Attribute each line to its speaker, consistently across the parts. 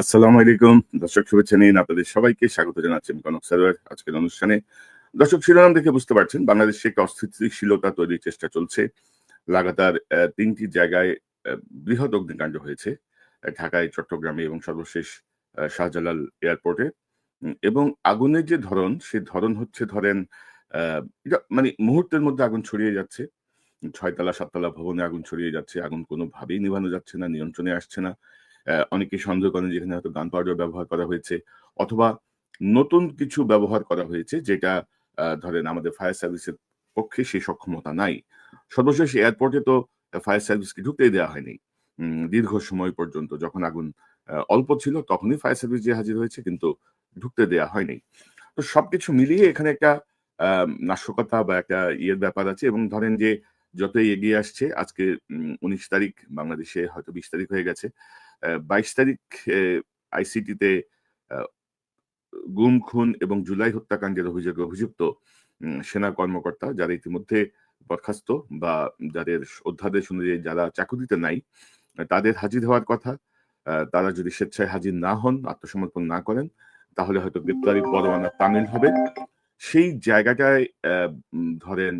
Speaker 1: আসসালামু আলাইকুম। দর্শক শুভেচ্ছা নিন আপনাদের সবাইকে স্বাগত জানাচ্ছি আমি কনক সারোয়ার আজকের অনুষ্ঠানে। দর্শক, শিরোনাম দেখে বুঝতে পারছেন, বাংলাদেশে একটা অস্থিতিশীলতা তৈরির চেষ্টা চলছে। লাগাতার তিনটি জায়গায় বৃহৎ অগ্নিকাণ্ড হয়েছে ঢাকায়, চট্টগ্রামে এবং সর্বশেষ শাহজালাল এয়ারপোর্টে। এবং আগুনের যে ধরন, সে ধরন হচ্ছে ধরেন এটা মানে মুহূর্তের মধ্যে আগুন ছড়িয়ে যাচ্ছে। ছয়তলা, সাততলা ভবনে আগুন ছড়িয়ে যাচ্ছে, আগুন কোনোভাবেই নিভানো যাচ্ছে না, নিয়ন্ত্রণে আসছে না। অনেকে সন্দেহ করেন যেখানে হয়তো গান পাউডার ব্যবহার করা হয়েছে অথবা নতুন কিছু ব্যবহার করা হয়েছে যেটা ধরেন আমাদের ফায়ার সার্ভিসের পক্ষে সেই সক্ষমতা নাই। সর্বশেষ এয়ারপোর্টে তো ফায়ার সার্ভিসকে ঢুকতেই দেওয়া হয়নি। দীর্ঘ সময় পর্যন্ত যখন আগুন অল্প ছিল তখনই ফায়ার সার্ভিস যে হাজির হয়েছে কিন্তু ঢুকতে দেওয়া হয়নি। তো সবকিছু মিলিয়ে এখানে একটা নাশকতা বা একটা ইয়ের ব্যাপার আছে এবং ধরেন যে যতই এগিয়ে আসছে, আজকে উনিশ তারিখ, বাংলাদেশে হয়তো বিশ তারিখ হয়ে গেছে বাইশ তারিখ আইসিটিতে গুম, খুন এবং জুলাই হত্যাকাণ্ডের অভিযোগে অভিযুক্ত সেনা কর্মকর্তা যারা ইতিমধ্যে বরখাস্ত বা যাদের অধ্যাদেশ অনুযায়ী যারা চাকুরিতে নাই, তাদের হাজির হওয়ার কথা তারা যদি স্বেচ্ছায় হাজির না হন, আত্মসমর্পণ না করেন, তাহলে হয়তো গ্রেপ্তারি পরোয়ানা তামিল হবে। সেই জায়গাটায় ধরেন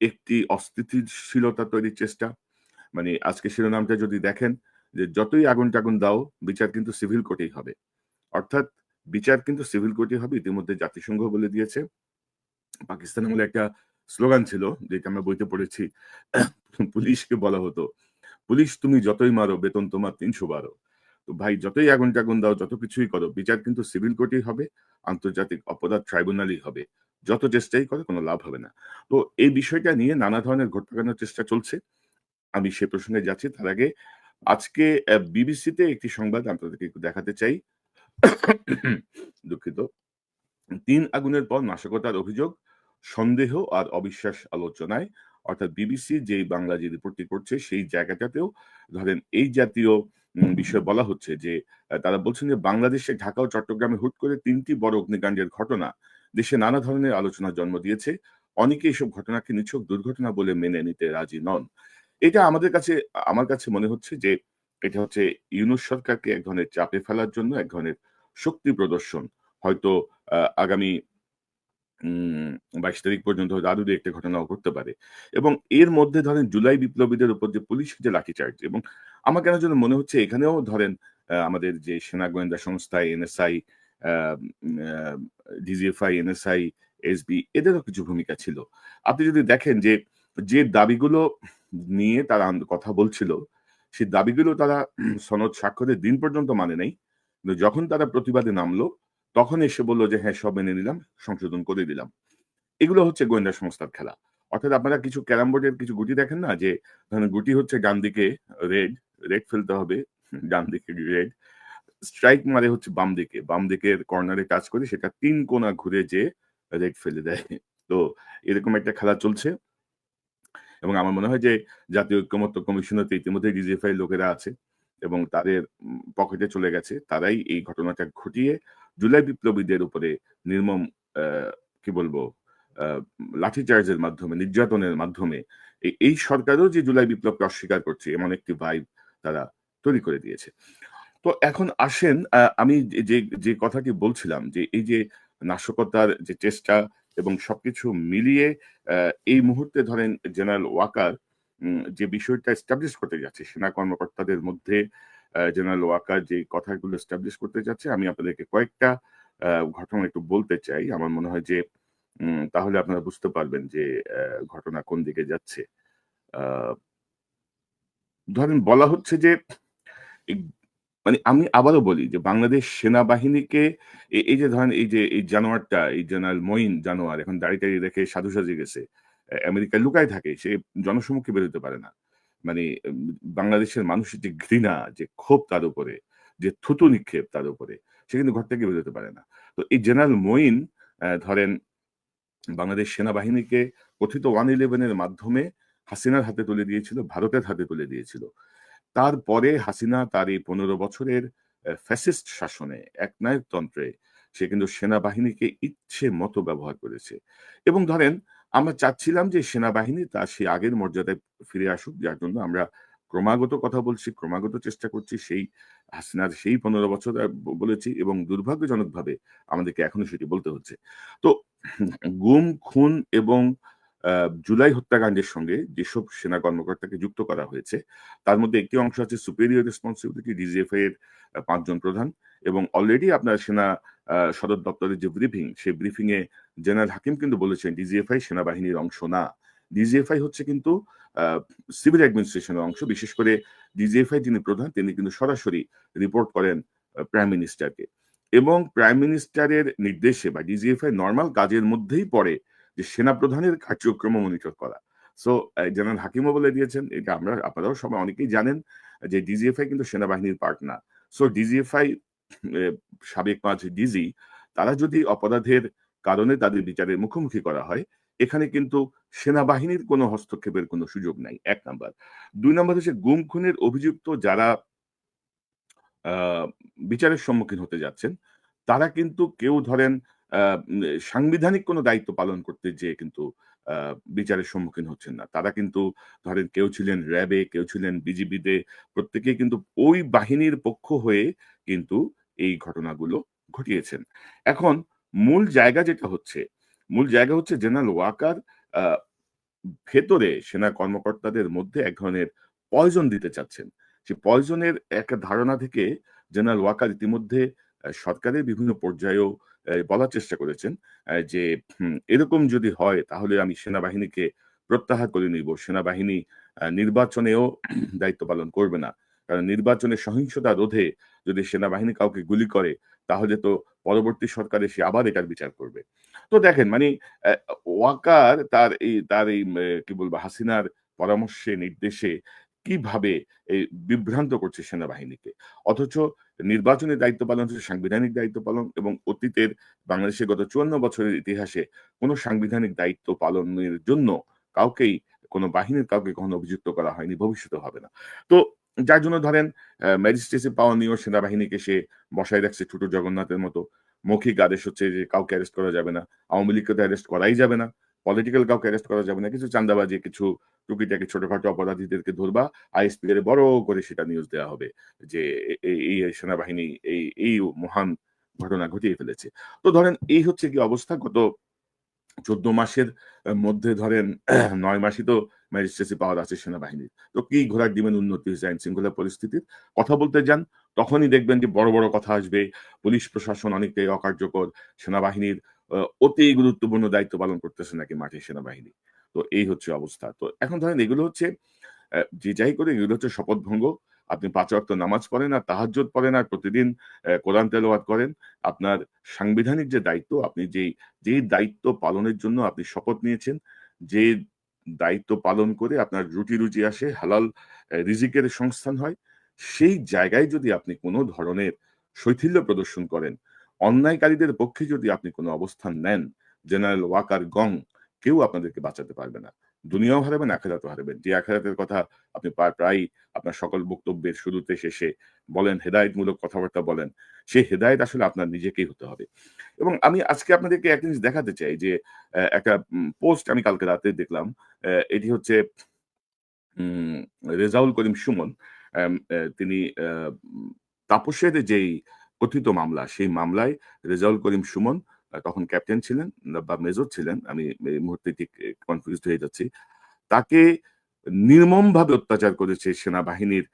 Speaker 1: একটি অস্থিতিশীলতা তৈরির চেষ্টা মানে আজকে শিরোনামটা যদি দেখেন যে যতই আগুন টাগুন দাও, বিচার কিন্তু সিভিল কোর্টেই হবে। অর্থাৎ বিচার কিন্তু সিভিল কোর্টে হবে, ইতিমধ্যে জাতিসংঘ বলে দিয়েছে। পাকিস্তান আমলে একটা স্লোগান ছিল, যেটা আমরা বইতে পড়েছি, পুলিশকে বলা হতো, পুলিশ তুমি যতই মারো, বেতন তোমার তিনশো বারো। তো ভাই, যতই আগুন টাগুন দাও, যত কিছুই করো, বিচার কিন্তু সিভিল কোর্টেই হবে, আন্তর্জাতিক অপরাধ ট্রাইব্যুনালই হবে। যত চেষ্টাই করে, কোনো লাভ হবে না। তো এই বিষয়টা নিয়ে নানা ধরনের ঘটনার চেষ্টা চলছে। আমি সে প্রসঙ্গে যাচ্ছি, তার আগে আজকে বিবিসিতে একটি সংবাদ আপনাদেরকে একটু দেখাতে চাই। দুঃখিত। তিন আগুনের পর নাশকতার অভিযোগ, সন্দেহ আর অবিশ্বাস আলোচনায়। অর্থাৎ বিবিসি যে বাংলা যে রিপোর্টটি করছে, সেই জায়গাটাতেও ধরেন এই জাতীয় বিষয় বলা হচ্ছে যে তারা বলছেন যে বাংলাদেশে ঢাকা ও চট্টগ্রামে হুট করে তিনটি বড় অগ্নিকাণ্ডের ঘটনা, দেশে নানা ধরনের আলোচনা জন্ম দিয়েছে। অনেকে এসব ঘটনাকে নিছক দুর্ঘটনা বলে মেনে নিতে রাজি নন। এটা আমাদের কাছে, আমার কাছে মনে হচ্ছে যে এটা হচ্ছে ইউনুস সরকারকে এক ধরনের চাপে ফেলার জন্য, এক ধরনের শক্তি প্রদর্শন। হয়তো আগামী বাইশ তারিখ পর্যন্ত আরও দু একটা ঘটনাও ঘটতে পারে। এবং এর মধ্যে ধরেন জুলাই বিপ্লবীদের উপর যে পুলিশ যে লাঠিচার্জ এবং আমার কেন যেন মনে হচ্ছে এখানেও ধরেন আমাদের যে সেনা গোয়েন্দা সংস্থা, এনএসআই ডিজিএফআই, এনএসআই, এসবি, এদেরও কিছু ভূমিকা ছিল। আপনি যদি দেখেন যে যে দাবিগুলো নিয়ে তারা কথা বলছিল, সেই দাবিগুলো তারা সনদ স্বাক্ষরের দিন পর্যন্ত মানে নাই। কিন্তু যখন তারা প্রতিবাদে নামলো, তখন এসে বলল যে হ্যাঁ সব মেনে নিলাম, সংশোধন করে দিলাম। এগুলো হচ্ছে গোয়েন্দা সংস্থার খেলা। অর্থাৎ আপনারা কিছু ক্যারাম বোর্ডের কিছু গুটি দেখেন না যে গুটি হচ্ছে ডান দিকে রেড রেড ফেলতে হবে, ডান দিকে রেড। স্ট্রাইক মারে হচ্ছে বাম দিকে, বাম দিকের কর্নারে কাজ করে সেটা তিন কোনা ঘুরে যে রেড ফেলে দেয়। তো এরকম একটা খেলা চলছে। এবং আমার মনে হয় যে জাতীয় ঐক্যমত্য কমিশনাতে ইতিমধ্যে ডিজিএফআই লোকেরা আছে এবং তাদের পকেটে চলে গেছে। তারাই এই ঘটনাটা ঘটিয়ে জুলাই বিপ্লবীদের উপরে নির্মম কি বলব লাঠিচার্জের মাধ্যমে, নির্যাতনের মাধ্যমে এই- সরকারও যে জুলাই বিপ্লবকে অস্বীকার করছে, এমন একটি ভাইব তারা তৈরি করে দিয়েছে। তো এখন আসেন আমি যে যে কথাটি বলছিলাম যে এই যে নাশকতার যে চেষ্টা এবং সবকিছু মিলিয়ে এই মুহূর্তে ধরেন জেনারেল ওয়াকার যে বিষয়টা এস্টাবলিশ করতে যাচ্ছে, সেনা কর্মকর্তাদের মধ্যে জেনারেল ওয়াকার যে কথাগুলো এস্টাবলিশ করতে যাচ্ছে, আমি আপনাদেরকে কয়েকটা ঘটনা একটু বলতে চাই। আমার মনে হয় যে তাহলে আপনারা বুঝতে পারবেন যে ঘটনা কোন দিকে যাচ্ছে। ধরেন বলা হচ্ছে যে মানে আমি আবারও বলি যে বাংলাদেশ সেনাবাহিনীকে এই যে ধরেন এই যে এই জানোয়ারটা এই জেনারেল মঈন জানোয়ার এখন দাঁড়িয়ে দাঁড়িয়ে রেখে সাধু সাজিয়ে গেছে আমেরিকায় লুকায় থাকে সে জনসমুখে বেরোতে পারে না। মানে বাংলাদেশের মানুষের যে ঘৃণা যে ক্ষোভ তার উপরে যে থুতু নিক্ষেপ তার উপরে সে কিন্তু ঘর থেকে বেরোতে পারে না। তো এই জেনারেল মঈন আহ, ধরেন বাংলাদেশ সেনাবাহিনীকে কথিত ওয়ান ইলেভেনের মাধ্যমে হাসিনার হাতে তুলে দিয়েছিল ভারতের হাতে তুলে দিয়েছিল। তারপরে হাসিনা তার এই পনেরো বছরের ফ্যাসিস্ট শাসনে একনায়কতন্ত্রে সে কিন্তু সেনাবাহিনীকে ইচ্ছে মতো ব্যবহার করেছে এবং ধরেন আমরা চাচ্ছিলাম যে সেনাবাহিনী তার সেই আগের মর্যাদায় ফিরে আসুক যার জন্য আমরা ক্রমাগত কথা বলছি, ক্রমাগত চেষ্টা করছি সেই হাসিনার সেই ১৫ বছর বলেছি এবং দুর্ভাগ্যজনকভাবে আমাদেরকে এখনও সেটি বলতে হচ্ছে। তো গুম, খুন এবং জুলাই হত্যাকাণ্ডের সঙ্গে যেসব সেনা কর্মকর্তাকে যুক্ত করা হয়েছে, তার মধ্যে একটি অংশ আছে সুপেরিয়র রেসপন্সিবিলিটি ডিজিএফআই এর আ ৫ জন প্রধান এবং অলরেডি আপনার সেনা সদর দপ্তরের যে ব্রিফিং, সেই ব্রিফিং এ জেনারেল হাকিম কিন্তু বলেছেন ডিজিএফআই সেনাবাহিনীর অংশ না। ডিজিএফআই হচ্ছে কিন্তু সিভিল অ্যাডমিনিস্ট্রেশনের অংশ। বিশেষ করে ডিজিএফআই যিনি প্রধান তিনি কিন্তু সরাসরি রিপোর্ট করেন প্রাইম মিনিস্টারকে। এবং প্রাইম মিনিস্টারের নির্দেশে বা ডিজিএফআই নর্মাল কাজের মধ্যেই পড়ে যে সেনাপ্রধানের কার্যক্রম মনিটর করা। সো জেনারেল হাকিমও বলে দিয়েছেন, এটা আমরা আপনারাও সবাই অনেকেই জানেন যে ডিজিএফআই কিন্তু সেনাবাহিনীর পার্ট না। সো ডিজিএফআই সাবেক ৫ ডিজি তারা যদি অপরাধের কারণে তাদের বিচারের মুখোমুখি করা হয়, এখানে কিন্তু সেনাবাহিনীর কোনো হস্তক্ষেপের কোনো সুযোগ নাই। এক নাম্বার। দুই নাম্বার হচ্ছে গুম খুনের অভিযুক্ত যারা বিচারের সম্মুখীন হতে যাচ্ছেন, তারা কিন্তু কেউ ধরেন সাংবিধানিক কোনো দায়িত্ব পালন করতে যেয়ে কিন্তু বিচারের সম্মুখীন হচ্ছেন না। তারা কিন্তু ধরেন কেউ ছিলেন র‍্যাবে, কেউ ছিলেন বিজিবিতে, প্রত্যেকেই কিন্তু ওই বাহিনীর পক্ষ হয়ে কিন্তু এই ঘটনাগুলো ঘটিয়েছেন। এখন মূল জায়গা যেটা হচ্ছে, মূল জায়গা হচ্ছে জেনারেল ওয়াকার ভেতরে সেনা কর্মকর্তাদের মধ্যে এক ধরনের পয়জন দিতে চাচ্ছেন। সেই পয়জনের একটা ধারণা থেকে জেনারেল ওয়াকার ইতিমধ্যে সরকারের বিভিন্ন পর্যায়েও বলার চেষ্টা করেছেন যে এরকম যদি হয় তাহলে আমি সেনাবাহিনীকে প্রত্যাহার করে নিব। সেনাবাহিনী নির্বাচনেও দায়িত্ব পালন করবে না। কারণ নির্বাচনে সহিংসতা রোধে যদি সেনাবাহিনী কাউকে গুলি করে, তাহলে তো পরবর্তী সরকার এসে আবার এটার বিচার করবে। তো দেখেন মানে ওয়াকার তার এই তার এই কি বলব হাসিনার পরামর্শে নির্দেশে কীভাবে এই বিভ্রান্ত করছে সেনাবাহিনীকে। অথচ নির্বাচনের দায়িত্ব পালন হচ্ছে সাংবিধানিক দায়িত্ব পালন এবং অতীতের বাংলাদেশের গত ৫৪ বছরের ইতিহাসে কোনো সাংবিধানিক দায়িত্ব পালনের জন্য কাউকেই কোন বাহিনীর কাউকে কখনো অভিযুক্ত করা হয়নি, ভবিষ্যতে হবে না। তো যার জন্য ধরেন ম্যাজিস্ট্রেসি পাওয়ার নিয়েও সেনাবাহিনীকে সে বসায় রাখছে ছোট জগন্নাথের মতো। মৌখিক আদেশ হচ্ছে যে কাউকে অ্যারেস্ট করা যাবে না। আওয়ামী লীগকে তো অ্যারেস্ট করাই যাবে না। পলিটিক্যাল কাউকে অ্যারেস্ট করা যাবে না। কিছু চান্দাবাজি, কিছু টুকিটাকি ছোটখাটো অপরাধীদেরকে ধরবা, আইএসপি এর বড় করে সেটা নিউজ দেয়া হবে যে এই সেনাবাহিনী এই এই মহান ঘটনা ঘটিয়ে ফেলেছে। তো ধরেন এই হচ্ছে গিয়ে অবস্থা গত ১৪ মাসের মধ্যে ধরেন নয় মাসই তো ম্যাজিস্ট্রেসি পাওয়ার আছে সেনাবাহিনীর। তো কি ঘোড়ার ডিমের উন্নতি হয়েছে আইন শৃঙ্খলা পরিস্থিতির? কথা বলতে যান, তখনই দেখবেন যে বড়, বড় কথা আসবে। পুলিশ প্রশাসন অনেকটাই অকার্যকর। সেনাবাহিনীর অতি গুরুত্বপূর্ণ দায়িত্ব পালন করতেছে নাকি মাঠে সেনাবাহিনী। তো এই হচ্ছে অবস্থা। তো এখন ধরেন এগুলো হচ্ছে যে যাই করে এগুলো হচ্ছে শপথভঙ্গ। আপনি ৫ ওয়াক্ত নামাজ পড়েন আর তাহাজ্জুদ পড়েন আর প্রতিদিন কোরআন তেলাওয়াত করেন। আপনার সাংবিধানিক যে দায়িত্ব, আপনি যেই, যেই দায়িত্ব পালনের জন্য আপনি শপথ নিয়েছেন, যে দায়িত্ব পালন করে আপনার রুটি রুচি আসে, হালাল রিজিকের সংস্থান হয়, সেই জায়গায় যদি আপনি কোনো ধরনের শৈথিল্য প্রদর্শন করেন, অন্যায়কারীদের পক্ষে যদি আপনি কোনো অবস্থান নেন, জেনারেল ওয়াকার গং কেউ আপনাদেরকে বাঁচাতে পারবে না। দুনিয়াও হারাবেন, আখিরাতেও হারাবেন। যে আখিরাতের কথা আপনি প্রা প্রায়ই আপনার সকল বক্তব্যের শুরুতে শেষে বলেন, হেদায়েতমূলক কথাবার্তা বলেন। সেই হেদায়েত আসলে আপনার নিজেকেই হতে হবে। এবং আমি আজকে আপনাদেরকে এক জিনিস দেখাতে চাই যে একটা পোস্ট আমি কালকে রাতে দেখলাম। এটি হচ্ছে রেজাউল করিম সুমন। তিনি তাপসের যেই কথিত মামলা, সেই মামলায় রেজাউল করিম সুমন তখন ক্যাপ্টেন ছিলেন বা মেজর ছিলেন। আমি এই মুহূর্তে ঠিক এ কনফিউজড হয়ে যাচ্ছি। তাকে নির্মমভাবে অত্যাচার করেছে সেনাবাহিনীর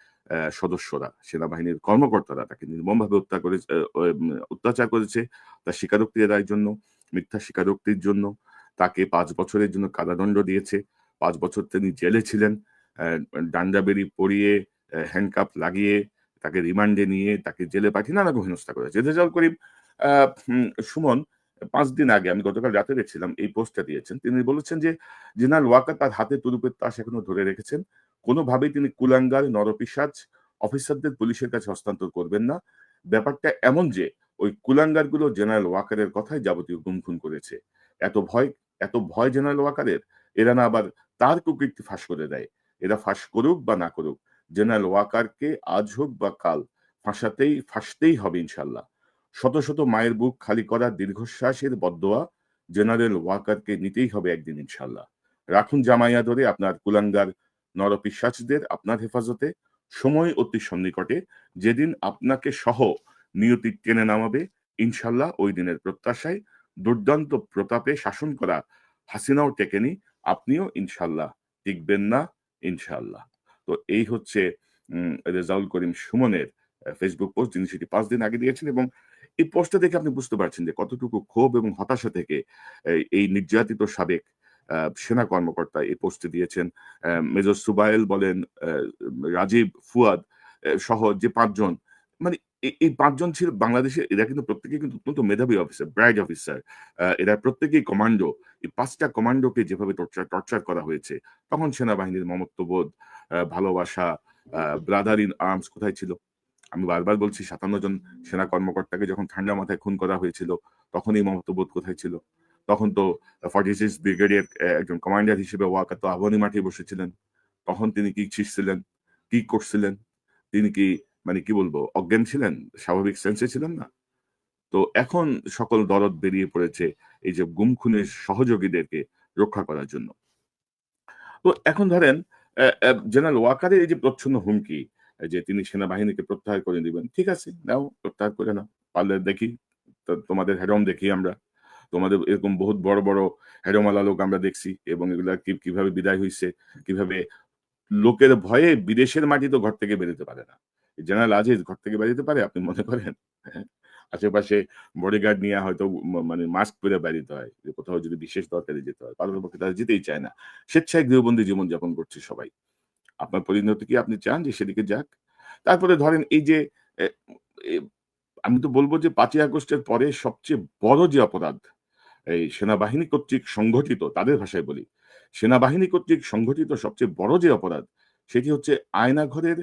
Speaker 1: সদস্যরা। সেনাবাহিনীর কর্মকর্তারা তাকে নির্মমভাবে হত্যা করে অত্যাচার করেছে তার স্বীকারোক্তি আদায়ের জন্য, মিথ্যা স্বীকারোক্তির জন্য। তাকে পাঁচ বছরের জন্য কারাদণ্ড দিয়েছে। পাঁচ বছর তিনি জেলে ছিলেন। অ্যা ডান্ডা বেড়ি পরিয়ে, হ্যান্ডকাপ লাগিয়ে, তাকে রিমান্ডে নিয়ে তাকে জেলে পাঠিয়ে নানা হেনস্থা করেছে। রেজাউল করিম সুমন ৫ দিন আগে আমি গতকাল রাতে দেখছিলাম এই পোস্টটা দিয়েছেন। তিনি বলেছেন যে জেনারেল ওয়াকার তার হাতে তুরুপের তাস এখনও ধরে রেখেছেন। কোনভাবেই তিনি কুলাঙ্গার, নরপিশাচ অফিসারদের পুলিশের কাছে হস্তান্তর করবেন না। ব্যাপারটা এমন যে ওই কুলাঙ্গারগুলো জেনারেল ওয়াকারের কথায় যাবতীয় গুম-খুন করেছে। এত ভয় এত ভয় জেনারেল ওয়াকারের, এরা না আবার তার কুকীর্তি ফাঁস করে দেয়। এরা ফাঁস করুক বা না করুক, জেনারেল ওয়াকারকে আজ হোক বা কাল ফাঁসাতেই ফাঁসতেই হবে ইনশাল্লাহ। শত, শত মায়ের বুক খালি করা দীর্ঘশ্বাসের বদোয়া জেনারেল ওয়াকারকে নিতেই হবে একদিন ইনশাল্লাহ। রাখুন জামাইয়া ধরে আপনার কুলাঙ্গার, নরপিশাচদের আপনার হেফাজতে। সময় অতি সন্নিকটে যেদিন আপনাকে সহ নিয়তি টেনে নামাবে ইনশাল্লাহ ওই দিনের প্রত্যাশায় দুর্দান্ত প্রতাপে শাসন করা হাসিনাও টেকেনি আপনিও ইনশাল্লাহ টিকবেন না ইনশাল্লাহ। তো এই হচ্ছে রেজাউল করিম সুমনের ফেসবুক পোস্ট যিনি সেটি পাঁচ দিন আগে দিয়েছেন এবং এই পোস্টটা দেখে আপনি বুঝতে পারছেন যে কতটুকু ক্ষোভ এবং হতাশা থেকে এই- নির্যাতিত সাবেক সেনা কর্মকর্তা এই পোস্টে দিয়েছেন। মেজর সুবাইল বলেন রাজীব ফুয়াদ সহ যে পাঁচজন মানে এই- পাঁচজন ছিল বাংলাদেশে এরা কিন্তু প্রত্যেকে কিন্তু অত্যন্ত মেধাবী অফিসার ব্রাইড অফিসার এরা প্রত্যেকেই কমান্ডো এই পাঁচটা কমান্ডোকে যেভাবে টর্চার টর্চার করা হয়েছে, তখন সেনাবাহিনীর মমত্ববোধ ভালোবাসা ব্রাদার ইন আর্মস কোথায় ছিল? আমি বারবার বলছি, সাতান্ন জন সেনা কর্মকর্তাকে যখন ঠান্ডা মাথায় খুন করা হয়েছিল, তখন এই মমত্ববোধ কোথায় ছিল? তখন তো ফর্টি সিক্স ব্রিগেডের একজন কমান্ডার হিসেবে ওয়াকা তো আবনি মাঠে বসেছিলেন। তখন তিনি কি ছিঁড়ছিলেন কি করছিলেন? তিনি কি মানে কি বলব, অজ্ঞান ছিলেন, স্বাভাবিক সেন্সে ছিলেন না। তো এখন সকল দরদ বেরিয়ে পড়েছে এই যে গুম খুনের সহযোগীদেরকে রক্ষা করার জন্য। তো এখন ধরেন জেনারেল ওয়াকারের এই যে প্রচ্ছন্ন হুমকি, যে তিনি সেনাবাহিনীকে প্রত্যাহার করে দিবেন, ঠিক আছে, নাও, প্রত্যাহার করে না পারলে দেখি তোমাদের হেরম দেখি আমরা। তোমাদের এরকম বহুত বড় বড় হেরমালা লোক আমরা দেখছি, এবং এগুলা কীভাবে বিদায় হয়েছে কীভাবে লোকের ভয়ে বিদেশের মাটি তো ঘর থেকে বেরোতে পারে না। জেনারেল আজিজ ঘর থেকে বেরোতে পারে, আপনি মনে করেন? আশেপাশে বডিগার্ড নিয়ে হয়তো মানে মাস্ক পরে বেরিতে হয়, যে কোথাও যদি বিশেষ দরকারে যেতে হয়। পালানোর পক্ষে তারা যেতেই চায় না। স্বেচ্ছায় গৃহবন্দী জীবনযাপন করছে সবাই। আপনার পরিণতি কি আপনি চান যে সেদিকে যাক? তারপরে ধরেন এই যে আমি তো বলব যে পাঁচই আগস্টের পরে সবচেয়ে বড় যে অপরাধ, এই সেনাবাহিনী কর্তৃক সংঘটিত, তাদের ভাষায় বলি, সেনাবাহিনী কর্তৃক সংঘটিত সবচেয়ে বড় যে অপরাধ, সেটি হচ্ছে আয়নাঘরের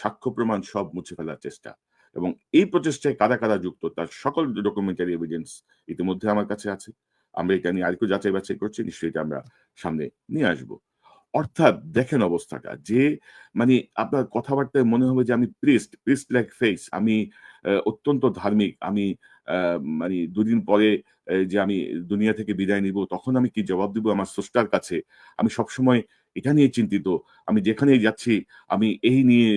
Speaker 1: সাক্ষ্য প্রমাণ সব মুছে ফেলার চেষ্টা। এবং এই প্রচেষ্টায় কাদা কাদা যুক্ত তার সকল ডকুমেন্টারি এভিডেন্স ইতিমধ্যে আমার কাছে আছে। আমরা এটা নিয়ে আরেকটু যাচাই বাছাই করছি, নিশ্চয়ই এটা আমরা সামনে নিয়ে আসব। অর্থাৎ দেখেন অবস্থাটা যে মানে আপনার কথাবার্তায় মনে হবে যে আমি প্রিস্ট প্রিস্ট লাইক ফেস আমি অত্যন্ত ধার্মিক, আমি মানে দুদিন পরে যে আমি দুনিয়া থেকে বিদায় নিব, তখন আমি কি জবাব দিব আমার স্রষ্টার কাছে? আমি সবসময় এটা নিয়ে চিন্তিত। আমি যেখানেই যাচ্ছি, আমি এই নিয়ে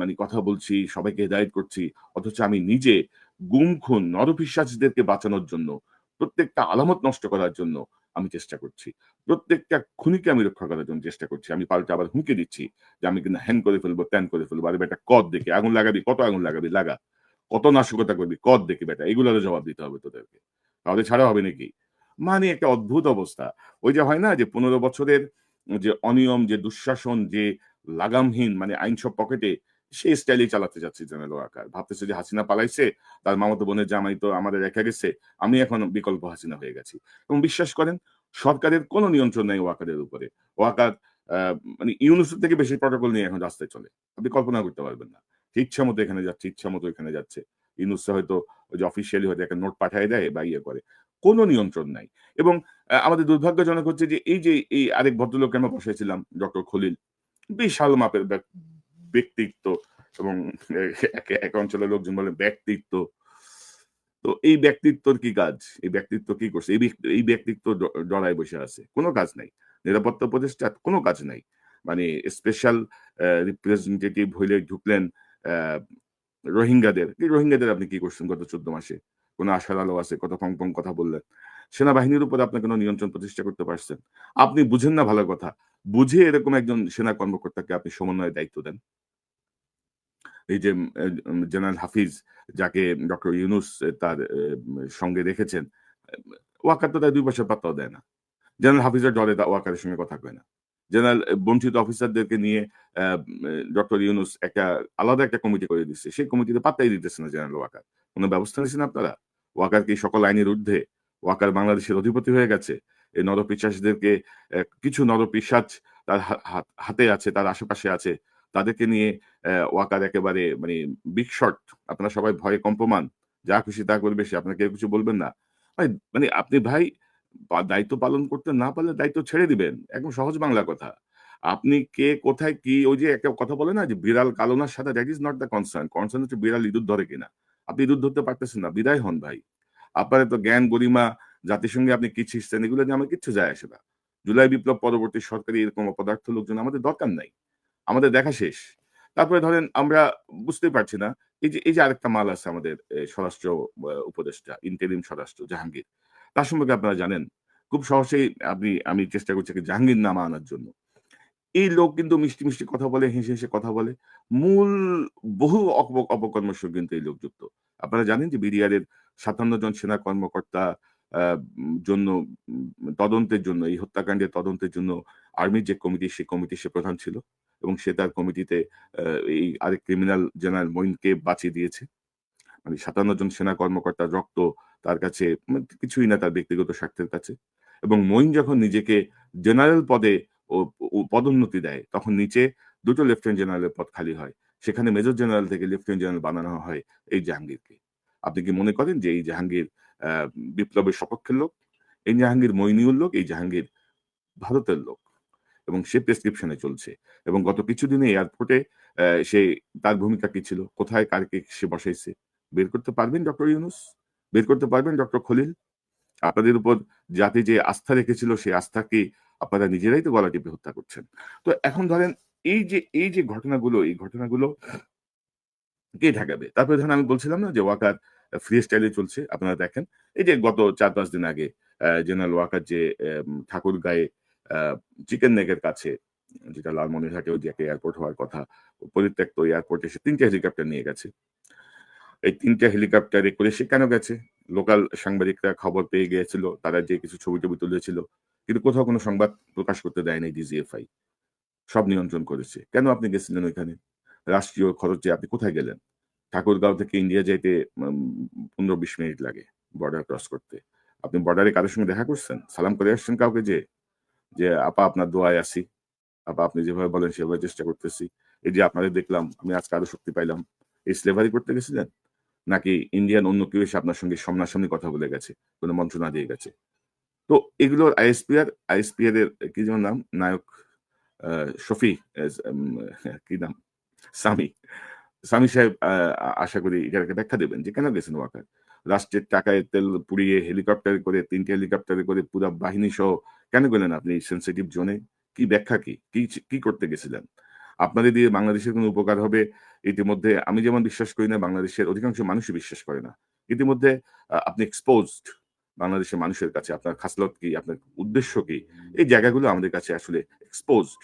Speaker 1: মানে কথা বলছি, সবাইকে হেদায়ত করছি, অথচ আমি নিজে গুম খুন নরপিশ্বাসদেরকে বাঁচানোর জন্য, প্রত্যেকটা আলামত নষ্ট করার জন্য আমি চেষ্টা করছি। প্রত্যেকটা খুনিকে আমি রক্ষা করার জন্য চেষ্টা করছি। আমি পাল্টা আবার হুমকি দিচ্ছি যে আমি কিন্তু হ্যান করে ফেলব, ত্যান করে ফেলব। আরে বেটা, কদ দেখে, আগুন লাগাবি, কত আগুন লাগাবি, লাগা। কত নাশকতা করবি? কদ দেখি বেটা এগুলোরও জবাব দিতে হবে তোদেরকে। তাহলে ছাড়া হবে নাকি? মানে একটা অদ্ভুত অবস্থা। ওই যে হয় না যে পনেরো বছরের যে অনিয়ম, যে দুঃশাসন, যে লাগামহীন মানে আইন সব পকেটে, সেই স্টাইলে চালাতে যাচ্ছে জেনারেল ওয়াকার। ভাবতেছে যে হাসিনা পালাইছে, তার মামাতো বোনের জামাই তো আমাদের রেখে গেছে, আমি এখন বিকল্প হাসিনা হয়ে গেছি। এবং বিশ্বাস করেন, সরকারের কোনো নিয়ন্ত্রণ নেই ওয়াকারের উপরে। ওয়াকার মানে ইউনুসের থেকে বেশি প্রটোকল নিয়ে এখন রাস্তায় চলে। আপনি কল্পনা করতে পারবেন না। ইচ্ছা মতো এখানে যাচ্ছে, ইচ্ছা মতো এখানে যাচ্ছে। ইউনুস হয়তো যে অফিসিয়ালি হয়তো একটা নোট পাঠিয়ে দেয় বা ইয়ে করে। কোনো নিয়ন্ত্রণ নাই। এবং আমাদের দুর্ভাগ্যজনক হচ্ছে যে এই যে, এই আরেক ভদ্রলোক আমরা বসেছিলাম ডক্টর খলিল, বিশাল মাপের ব্যক্তিত্ব এবং এক অঞ্চলের লোকজন বলে ব্যক্তিত্ব। তো এই ব্যক্তিত্বর কি কাজ? এই ব্যক্তিত্ব কি করছে? এই এই ব্যক্তিত্ব ডরায় বসে আছে। কোনো কাজ নাই। নিরাপত্তা উপদেষ্টা কোনো কাজ নাই। মানে স্পেশাল রিপ্রেজেন্টেটিভ হইলে ঢুকলেন রোহিঙ্গাদের, এই রোহিঙ্গাদের আপনি কি করছেন গত চোদ্দ মাসে? কোনো আশার আলো আছে? কত কম কম কথা বললেন। সেনাবাহিনীর উপর আপনি কোনো নিয়ন্ত্রণ প্রতিষ্ঠা করতে পারছেন? আপনি বুঝেন না ভালো কথা। বুঝে এরকম একজন সেনা কর্মকর্তাকে আপনি সমন্বয়ের দায়িত্ব দেন। এই যে জেনারেল হাফিজ, যাকে ডক্টর ইউনুস তার সঙ্গে রেখেছেন ওয়াকার তো তার দুই পয়সা পাত্তাও দেয় না। জেনারেল হাফিজের তা ওয়াকারের সঙ্গে কথা কয় না। জেনারেল বঞ্চিত অফিসারদেরকে নিয়ে ডক্টর ইউনুস একটা আলাদা একটা কমিটি করে দিচ্ছে। সেই কমিটিতে পাত্তাই দিতেছে না জেনারেল ওয়াকার। কোনো ব্যবস্থা নিয়েছেন আপনারা? ওয়াকার কি সকল আইনের ঊর্ধ্বে? ওয়াকার বাংলাদেশের অধিপতি হয়ে গেছে? এই নরপিশাসদেরকে কিছু নরপিশাচ তার হাতে আছে, তার আশেপাশে আছে। তাদেরকে নিয়ে ওয়াকার একেবারে মানে বিগ শট। আপনারা সবাই ভয়ে কম্পমান। যা খুশি তা করবে সে। আপনাকে কিছু বলবেন না। মানে আপনি ভাই দায়িত্ব পালন করতে না পারলে দায়িত্ব ছেড়ে দিবেন। একদম সহজ বাংলা কথা। আপনি কে, কোথায়, কি, ওই যে একটা কথা বলে না যে বিড়াল কালোনার সাথে that is not the concern concern হচ্ছে বিড়াল ইঁদুর ধরে কিনা। আপনি ইঁদুর ধরতে পারতেছেন না, বিদায় হন ভাই। আপনার তো জ্ঞান, গরিমা, জাতিসংঘে আপনি কি ছিঁড়ছেন এগুলো নিয়ে আমার কিচ্ছু যায় আসে না। জুলাই বিপ্লব পরবর্তী সরকারি এরকম অপদার্থ লোকজন আমাদের দরকার নাই। আমাদের দেখা শেষ। তারপরে ধরেন আমরা বুঝতেই পারছি না, এই যে এই যে আরেকটা মাল আছে আমাদের স্বরাষ্ট্র উপদেষ্টা ইন্টারিম স্বরাষ্ট্র, জাহাঙ্গীর। তার সম্পর্কে আপনারা জানেন। খুব সহজেই আপনি, আমি চেষ্টা করছি জাহাঙ্গীর নামা আনার জন্য। এই লোক কিন্তু মিষ্টি মিষ্টি কথা বলে, হেসে হেসে কথা বলে। মূল বহু অপ- অপকর্মের সঙ্গে কিন্তু এই লোক যুক্ত। আপনারা জানেন যে বিডিআরের সাতান্ন জন সেনা কর্মকর্তা জন্য, তদন্তের জন্য, এই হত্যাকাণ্ডের তদন্তের জন্য আর্মির যে কমিটি, সেই কমিটি সে প্রধান ছিল এবং সে তার কমিটিতে এই আরেক ক্রিমিনাল জেনারেল মইনকে বাঁচিয়ে দিয়েছে। মানে সাতান্ন জন সেনা কর্মকর্তার রক্ত তার কাছে মানে কিছুই না তার ব্যক্তিগত স্বার্থের কাছে। এবং মইন যখন নিজেকে জেনারেল পদে পদোন্নতি দেয়, তখন নিচে দুটো লেফটেন্যান্ট জেনারেলের পদ খালি হয়। সেখানে মেজর জেনারেল থেকে লেফটেন্যান্ট জেনারেল বানানো হয় এই জাহাঙ্গীরকে। আপনি কি মনে করেন যে এই জাহাঙ্গীর বিপ্লবের সপক্ষের লোক? এই জাহাঙ্গীর মইনিউল লোক, এই জাহাঙ্গীর ভারতের লোক। এবং সে প্রেসক্রিপশনে চলছে। এবং গত কিছুদিনে এয়ারপোর্টে সে, তার ভূমিকা কি ছিল? কোথায় কারকে সে বসাইছে? বের করতে পারবেন ডক্টর ইউনুস? বের করতে পারবেন, ডক্টর খলিল? আপনাদের উপর জাতি যে আস্থা রেখেছিল, সেই আস্থাকে আপনারা নিজেরাই তো গলা টিপে হত্যা করছেন। তো এখন ধরেন, এই যে এই যে ঘটনাগুলো, এই ঘটনাগুলো কে ঠেকাবে? তারপরে ধরেন আমি বলছিলাম না যে ওয়াকার ফ্রি স্টাইলে চলছে, আপনারা দেখেন। এই যে গত চার পাঁচ দিন আগে জেনারেল ওয়াকার যে ঠাকুর গায়ে চিকেন নেকের কাছে, যেটা লালমনিরহাটেও যে একটা এয়ারপোর্ট হওয়ার কথা, পরিত্যক্ত এয়ারপোর্টে সে তিনটা হেলিকপ্টার নিয়ে গেছে। এই তিনটা হেলিকপ্টারে করে সে কেন গেছে? লোকাল সাংবাদিকরা খবর পেয়ে গিয়েছিল, তারা যে কিছু ছবি টবি তুলেছিল, কিন্তু কোথাও কোনো সংবাদ প্রকাশ করতে দেয়নি ডিজিএফআই সব নিয়ন্ত্রণ করেছে। কেন আপনি গেছিলেন ওইখানে? রাষ্ট্রীয় খরচে আপনি কোথায় গেলেন? ঠাকুরগাঁও থেকে ইন্ডিয়া যাইতে পনেরো বিশ মিনিট লাগে বর্ডার ক্রস করতে। আপনি বর্ডারে কারোর সঙ্গে দেখা করছেন? সালাম করে আসছেন কাউকে যে যে, আপা, আপনার দোয়ায় আসি আপা, আপনি যেভাবে বলেন, সেভাবে চেষ্টা করতেছি। এই যে আপনাদের দেখলাম, আমি আজকে আরও শক্তি পাইলাম। এই স্লেভারি করতে গেছিলেন? নাকি ইন্ডিয়ান অন্য কেউ এসে আপনার সঙ্গে সামনাসামনি কথা বলে গেছে? কোনো মন্ত্রণা দিয়ে গেছে। তো এগুলোর আইএসপিআর আইএসপিআর এর কি যেন নাম? নায়ক শফি কি নাম? সামি। সামি সাহেব আশা করি এটাকে ব্যাখ্যা দেবেন যে কেন গেছেন ওয়াকার? রাষ্ট্রের টাকায় তেল পুড়িয়ে হেলিকপ্টারে করে, তিনটে হেলিকপ্টারে করে পুরো বাহিনী সহ কেন গেলেন আপনি? সেন্সিটিভ জোনে কি ব্যাখ্যা কি কি করতে গেছিলেন? আপনাদের দিয়ে বাংলাদেশের কোনো উপকার হবে, ইতিমধ্যে আমি যেমন বিশ্বাস করি না, বাংলাদেশের অধিকাংশ মানুষই বিশ্বাস করে না। ইতিমধ্যে আপনি এক্সপোজড বাংলাদেশের মানুষের কাছে আপনার খাসলত কি, আপনার উদ্দেশ্য কি, এই জায়গাগুলো আমাদের কাছে আসলে এক্সপোজড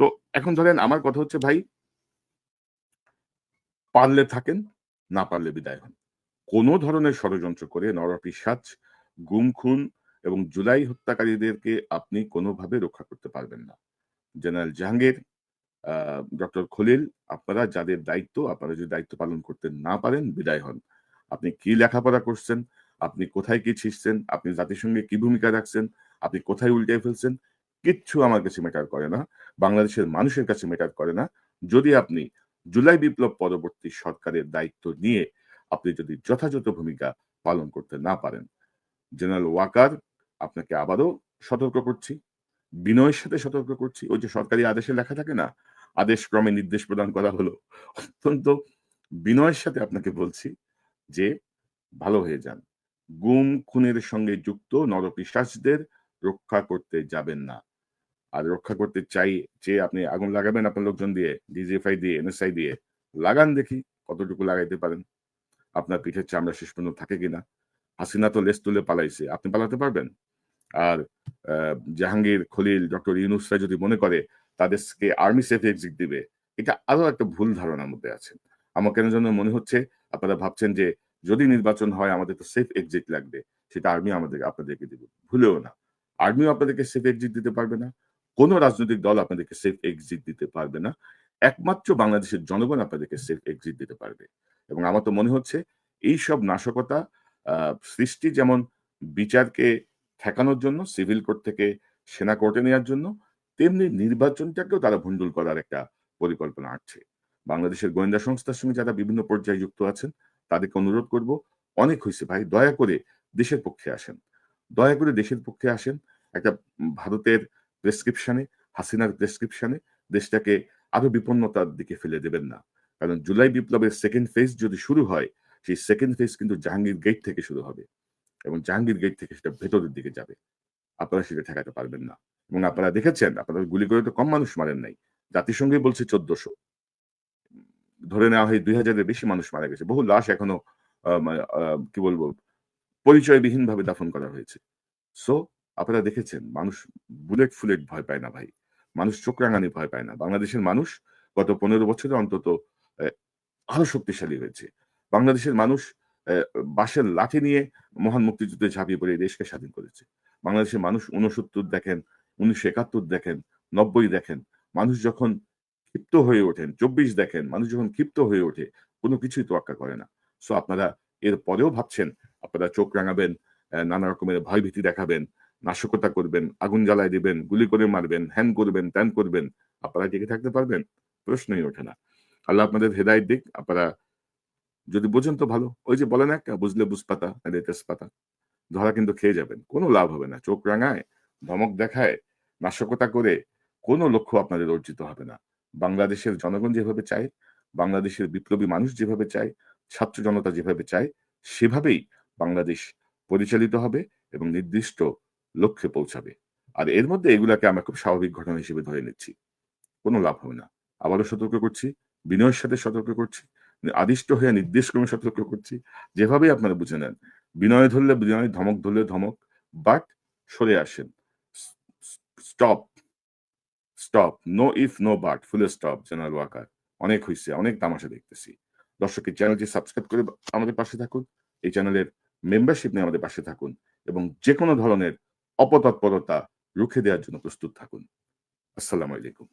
Speaker 1: তো এখন ধরেন আমার কথা হচ্ছে ভাই, পারলে থাকেন, না পারলে বিদায় হন। কোনো ধরনের ষড়যন্ত্র করে নরপিসাচ গুম খুন এবং জুলাই হত্যাকারীদেরকে আপনি কোনোভাবে রক্ষা করতে পারবেন না। জেনারেল জাহাঙ্গীর ডক্টর খলিল, আপনারা যাদের দায়িত্ব, আপনারা যদি দায়িত্ব পালন করতে না পারেন, বিদায় হন। আপনি কি লেখাপড়া করছেন? আপনি কোথায় কি ছিঁড়ছেন আপনি জাতিসংঘে কি ভূমিকা রাখছেন? আপনি কোথায় উল্টে ফেলছেন? কিচ্ছু আমার কাছে ম্যাটার করে না। বাংলাদেশের মানুষের কাছে ম্যাটার করে না। যদি আপনি জুলাই বিপ্লব পরবর্তী সরকারের দায়িত্ব নিয়ে আপনি যদি যথাযথ ভূমিকা পালন করতে না পারেন, জেনারেল ওয়াকার, আপনাকে আবারও সতর্ক করছি। বিনয়ের সাথে সতর্ক করছি। ওই যে সরকারি আদেশে লেখা থাকে না আদেশ ক্রমে নির্দেশ প্রদান করা হলো। অত্যন্ত বিনয়ের সাথে আপনাকে বলছি যে, ভালো হয়ে যান। গুম খুনের সঙ্গে যুক্ত নরপিশাচদের রক্ষা করতে যাবেন না। আর রক্ষা করতে চাই যে, আপনি আগুন লাগাবেন আপনার লোকজন দিয়ে, ডিজিএফআই দিয়ে, এনএসআই দিয়ে, লাগান দেখি কতটুকু লাগাইতে পারেন। আপনার পিঠের চামড়া শেষ পর্যন্ত থাকে কিনা? হাসিনা তো লেস তুলে পালাইছে, আপনি পালাতে পারবেন? আর জাহাঙ্গীর, খলিল, ডক্টর ইউনুসরা যদি মনে করে তাদেরকে আর্মি সেফ এক্সিট দিবে। এটা আরও একটা ভুল ধারণার মধ্যে আছে আমার কেন যেন মনে হচ্ছে, আপনারা ভাবছেন যে যদি নির্বাচন হয়, আমাদের তো সেফ এক্সিট লাগবে। সেটা আর্মি আমাদের আপনাদেরকে দিবে। ভুলেও না। আর্মিও আপনাদেরকে সেফ এক্সিট দিতে পারবে না। কোনো রাজনৈতিক দল আপনাদেরকে সেফ এক্সিট দিতে পারবে না। একমাত্র বাংলাদেশের জনগণ আপনাদেরকে সেফ এক্সিট দিতে পারবে। এবং আমার তো মনে হচ্ছে এই সব নাশকতা সৃষ্টি যেমন বিচারকে ঠেকানোর জন্য সিভিল কোর্ট থেকে সেনা কোর্টে নেওয়ার জন্য তেমনি নির্বাচনটাকেও তারা ভণ্ডুল করার একটা পরিকল্পনা আছে বাংলাদেশের গোয়েন্দা সংস্থার সঙ্গে যারা বিভিন্ন পর্যায়ে যুক্ত আছেন, তাদেরকে অনুরোধ করব, অনেক হয়েছে ভাই, দয়া করে দেশের পক্ষে আসেন। দয়া করে দেশের পক্ষে আসেন। একটা ভারতের প্রেসক্রিপশনে হাসিনার প্রেসক্রিপশনে দেশটাকে আরও বিপন্নতার দিকে ফেলে দেবেন না। কারণ জুলাই বিপ্লবের সেকেন্ড ফেজ যদি শুরু হয়, সেই সেকেন্ড ফেজ কিন্তু জাহাঙ্গীর গেট থেকে শুরু হবে। এবং জাহাঙ্গীর গেট থেকে সেটা ভেতরের দিকে যাবে। আপনারা সেটা ঠেকাতে পারবেন না। এবং আপনারা দেখেছেন আপনারা গুলি করে তো কম মানুষ মারেন নাই। জাতিসংঘে বলছে চোদ্দশো। ধরে নেওয়া হয় দুই হাজারের বেশি মানুষ মারা গেছে। বহু লাশ এখনও কি বলব পরিচয়বিহীন ভাবে দাফন করা হয়েছে। সো আপনারা দেখেছেন, মানুষ বুলেট ফুলেট ভয় পায় না ভাই। মানুষ চোখ রাঙানি ভয় পায় না। বাংলাদেশের মানুষ গত পনেরো বছরে অন্তত আরও শক্তিশালী হয়েছে। বাংলাদেশের মানুষ বাঁশের লাঠি নিয়ে মহান মুক্তিযুদ্ধে ঝাঁপিয়ে পড়ে দেশকে স্বাধীন করেছে। বাংলাদেশের মানুষ উনসত্তর দেখেন, উনিশশো একাত্তর দেখেন, নব্বই দেখেন, মানুষ যখন ক্ষিপ্ত হয়ে ওঠেন চব্বিশ দেখেন, মানুষ যখন ক্ষিপ্ত হয়ে ওঠে, কোনো কিছুই তোয়াক্কা করে না। সো আপনারা এর পরেও ভাবছেন, আপনারা চোখ রাঙাবেন নানা রকমের ভয়ভীতি দেখাবেন, নাশকতা করবেন, আগুন জ্বালায় দিবেন, গুলি করে মারবেন, হ্যান করবেন, ত্যান করবেন, আপনারা টিকে থাকতে পারবেন? প্রশ্নই ওঠে না। আল্লাহ আপনাদের হেদায়ত দিক, আপনারা যদি বোঝেন তো ভালো। ওই যে বলেন একটা বুঝলে বুঝপাতা নাহলে তেজপাতা। ধরা কিন্তু খেয়ে যাবেন, কোনো লাভ হবে না। চোখ রাঙায়, ধমক দেখায়, নাশকতা করে কোনো লক্ষ্য আপনাদের অর্জিত হবে না। বাংলাদেশের জনগণ যেভাবে চায়, বাংলাদেশের বিপ্লবী মানুষ যেভাবে চায়, ছাত্র জনতা যেভাবে চায়, সেভাবেই বাংলাদেশ পরিচালিত হবে এবং নির্দিষ্ট লক্ষ্যে পৌঁছাবে। আর এর মধ্যে এগুলাকে আমরা খুব স্বাভাবিক ঘটনা হিসেবে ধরে নিচ্ছি। কোনো লাভ হবে না। আবারও সতর্ক করছি, বিনয়ের সাথে সতর্ক করছি, আদিষ্ট হয়ে নির্দেশ ক্রমে সতর্ক করছি, যেভাবেই আপনারা বুঝে নেন বিনয় ধরলে, বিনয় ধমক ধরলে ধমক বাট সরে আসেন। Stop stop no if no but full stop general Waker অনেক হয়েছে অনেক তামাশা দেখতেছি। দর্শক, এই চ্যানেলটি সাবস্ক্রাইব করে আমাদের পাশে থাকুন। এই চ্যানেলের মেম্বারশিপ নিয়ে আমাদের পাশে থাকুন এবং যে কোনো ধরনের অপতৎপরতা রুখে দেওয়ার জন্য প্রস্তুত থাকুন। আসসালামু আলাইকুম।